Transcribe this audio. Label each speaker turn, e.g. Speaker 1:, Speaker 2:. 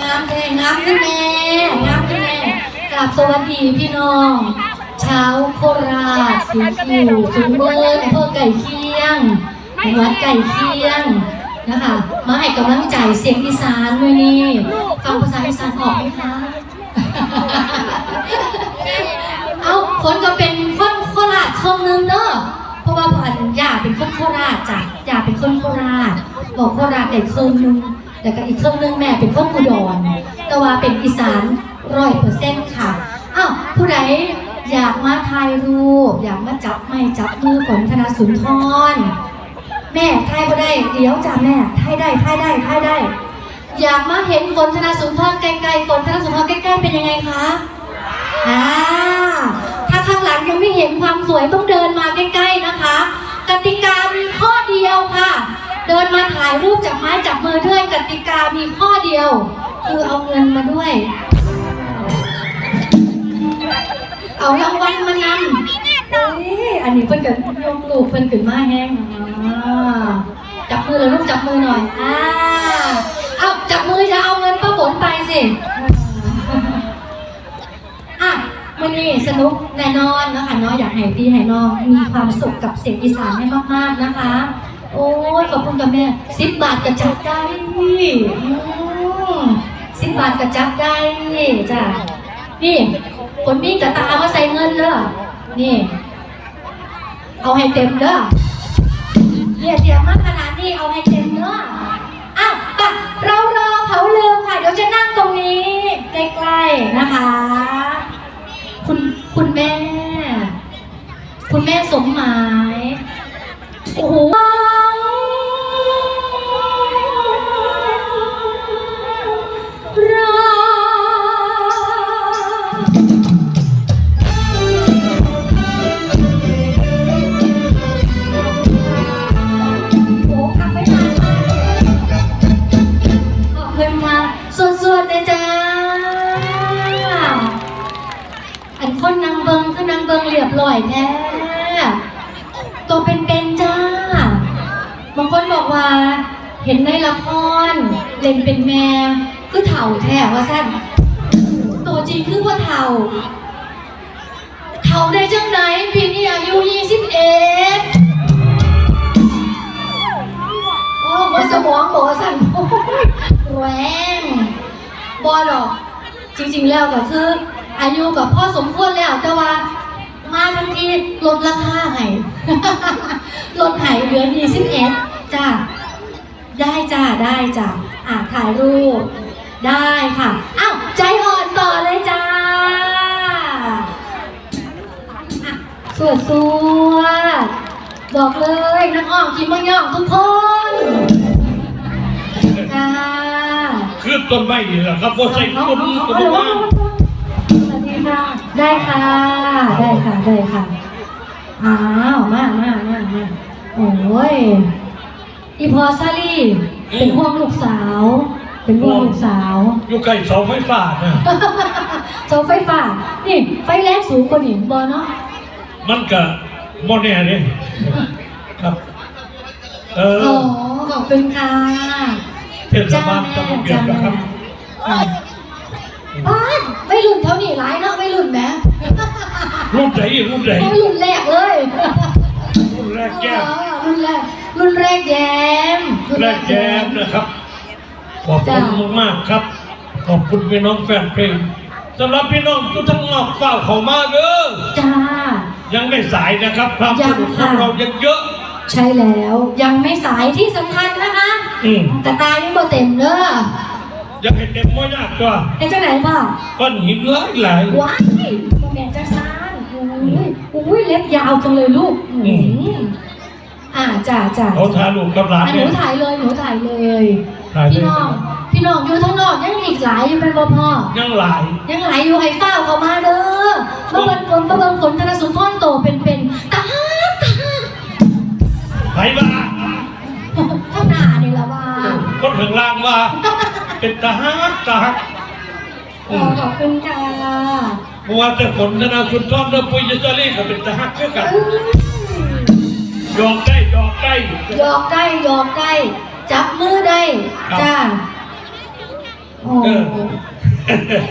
Speaker 1: งามขึ้นแม่งามขึ้นแม่กราบสวัสดีพี่น้อง ชาวโคราชสีคิวสุนเบิร์นอำเภอไก่เคียงจังหวัดไก่เคียงนะคะ มาให้กำลังใจเสียงอีสานด้วยนี่ฟังภาษาอีสานออกไหมคะเอาคนก็เป็นคนโคราชคนหนึงเนอะเพราะว่าพันย่าเป็นคนโคราชจ้ะย่าเป็นคนโคราชบอกโคราชได้ครึ่งหนึง แต่ก็อีกเครึ่องหนึงแม่เป็นเคนอุดรแต่ว่าเป็นอีสานร้อยเปอร์เซ็นต์ค่ะอ้าวผู้ใดอยากมาถ่ายรูป อยากมาจับไม้จับมือฝนธนาสุนทรแม่ถ่ายก็ได้เดี๋ยวจ้ะแม่ถ่ายได้ถ่ายได้ถ่ายได้ อยากมาเห็นฝนธนาสุนทรไกลๆฝนธนาสุนทรใกล้ๆเป็นยังไงคะอ่าถ้าข้างหลังยังไม่เห็นความสวยต้องเดินมาใกล้ๆนะคะ กติกามีข้อเดียวค่ะ เดินมาถ่ายรูปจับไม้จับมือด้วยกติกา มีข้อเดียว คือเอาเงินมาด้วย เอารางวัลมานำเอ้ยอันนี้เพิ่นกันยกลูกเพิ่นขึ้นมาแห้งอ่าจับมือเลยลูกจับมือหน่อยอ่าเอาจับมือจะเอาเงินป้าฝนไปสิอะวันนี้สนุกแน่นอนนะคะเนาะอยากให้พี่ให้น้องมีความสุขกับเสียงอีสานให้มากๆนะคะ โอ้ยขอบคุณกับแม่สิบบาทกระจับได้สิบบาทกระจับได้จ้ะนี่คนมีกระตามาใส่เงินเด้อนี่ เอาให้เต็มเด้อเนี่ยเตรียมมาขนาดนี้เอาให้เต็มเด้ออ้าวไปเรารอเขาลืมค่ะเดี๋ยวจะนั่งตรงนี้ใกล้ๆนะคะ คุณคุณแม่ คุณแม่สมหมาย เบิงเรียบร้อยแท้ตัวเป็นๆจ้าบางคนบอกว่า เห็นในละครเล่นเป็นแม่คือเถ่าแท้ว่าสั้นตัวจริงคือว่าเถ่าเถ่าได้จังไหนปีนี้อายุ21โอ้หัวสมองบอกว่าสั้นแหวงบอหรอกจริงๆแล้วก็คืออายุกับพ่อสมควรแล้วแต่ว่า มาทันทีลดราคาให้ลดให้เหลือ21จ้าได้จ้าได้จ้าอะถ่ายรูป ได้ค่ะ อ้าวใจอ่อนต่อเลยจ้าสวดสวดบอกเลยนักอ่องกินมังย่องทุกคนค่ะ
Speaker 2: คือต้นไม้นี่แหละครับว่าใส่ต้นนี้ก็บอกว่า
Speaker 1: ได้ค่ะ ได้ค่ะ ได้ค่ะ อ้าว มามามามาโอ้ย อีพอซาลี่ เป็นห่วงลูกสาว เป็นห่วงลูกสาว
Speaker 2: อยู่ใกล้เสาไฟฟ้านะ
Speaker 1: เสาไฟฟ้า นี่ ไฟแรงสูงกว่านี่บอเนาะ
Speaker 2: มันก็บ่แน่เลยครับเอ
Speaker 1: อ๋อ
Speaker 2: อ
Speaker 1: ขอบคุณค่ะ
Speaker 2: เทศ
Speaker 1: จ้า
Speaker 2: บาล
Speaker 1: แม่
Speaker 2: ตำบลเบีย
Speaker 1: จ้า
Speaker 2: ด
Speaker 1: แม่
Speaker 2: นะครับ
Speaker 1: อะบ้านไม่ รุ่นเท่านี้ร้ายเนาะไม่รุ่นแหม
Speaker 2: รุ่นไหนรุ่นไหน
Speaker 1: ไม่รุ่นแรกเลย
Speaker 2: รุ่นแรกแก้ม
Speaker 1: อ๋อรุ่นแรกรุ่นแรกแย้มรุ่น
Speaker 2: แรกแก้มนะครับขอบคุณมากๆครับ ขอบคุณพี่น้องแฟนเพลงสำหรับพี่น้องทุกทั้งนอกเฝ้าเขามาเด้อ
Speaker 1: จ้า
Speaker 2: ยังไม่สายนะครับความสนุกของเรายังเยอะ
Speaker 1: ใช่แล้วยังไม่สายที่สำคัญนะคะ
Speaker 2: อืม
Speaker 1: แต่ตายังบ่เต็มเด้อ
Speaker 2: ยังให้เต็มไม่ยากตัว
Speaker 1: ไอ้เจ้าไหนพ่อ
Speaker 2: ก้อนหินหลายหลาย
Speaker 1: ว้ายพ่อแม่จ้าซานอุ้ยอุ้ยเล็บยาวจังเลยลูก
Speaker 2: อืม
Speaker 1: อืมอ่าจ้าจ้า
Speaker 2: เขาทาลูกกับหลาน
Speaker 1: อะห
Speaker 2: เนี่
Speaker 1: นู
Speaker 2: ย
Speaker 1: ถ่ายเลยหนูถ่ายเลย
Speaker 2: ถ่ายเลย
Speaker 1: พี่น้องพี่น้องอยู่ทั้างนอกยังมีอีกหลายอยู่เป็นบ่พ่อ
Speaker 2: ยังหลาย
Speaker 1: ยังหลายอยู่ให้เฝ้าเขามาเด้อมาเบิ่งฝนมาเบิ่งฝนธนสุนทรโตเป็นๆตาฮักตาฮัก
Speaker 2: ไผว่า
Speaker 1: ข้างหน้านี่ละว่า
Speaker 2: คนข้างล่างว่า เป็นทหารทหาร
Speaker 1: ขอขอบคุณค่ะ
Speaker 2: เพราะว่าแต่คนธนาคุณทอมและปุยจะเรียกก็เป็นทหารเช่นกันยอมได้ยอมได้
Speaker 1: หยอกได้หยอกได้ จับมือได้
Speaker 2: ครับ
Speaker 1: จ้าโอ้
Speaker 2: เออ